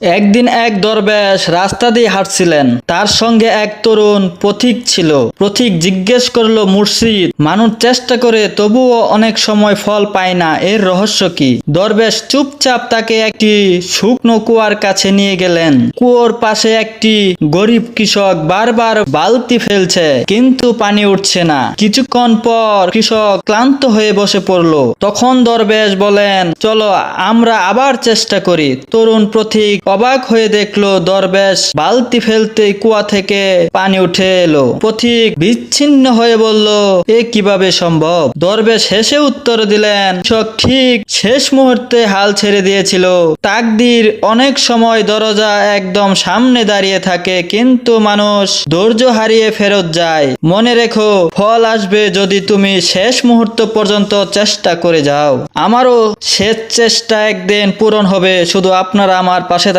একদিন এক দরবেশ রাস্তা দিয়ে হাঁটছিলেন। তার সঙ্গে এক তরুণ পথিক ছিল। পথিক জিজ্ঞেস করল, মুর্শিদ, মানুষ চেষ্টা করে, তবুও অনেক সময় ফল পায় না, এর রহস্য কি? দরবেশ চুপচাপ তাকে একটি শুকনো কুয়ার কাছে নিয়ে গেলেন। কুয়োর পাশে একটি গরিব কৃষক বারবার বালতি ফেলছে, কিন্তু পানি উঠছে না। কিছুক্ষণ পর কৃষক ক্লান্ত হয়ে বসে পড়ল। তখন দরবেশ বলেন, চলো, আমরা আবার চেষ্টা করি। তরুণ প্রতীক অবাক হয়ে দেখল দরবেশ বালতি ফেলতে কুয়া থেকে পানি উঠে এলো। পথিক বিচ্ছিন্ন হয়ে বলল, এ কীভাবে সম্ভব? দরবেশ হেসে উত্তর দিলেন, কৃষক ঠিক শেষ মুহূর্তে হাল ছেড়ে দিয়েছিল। তাকদির অনেক সময় দরজা একদম সামনে দাঁড়িয়ে থাকে, কিন্তু মানুষ ধৈর্য হারিয়ে ফেরত যায়। মনে রেখো, ফল আসবে যদি তুমি শেষ মুহূর্ত পর্যন্ত চেষ্টা করে যাও। আমারও শেষ চেষ্টা একদিন পূরণ হবে, শুধু আপনারা আমার পাশে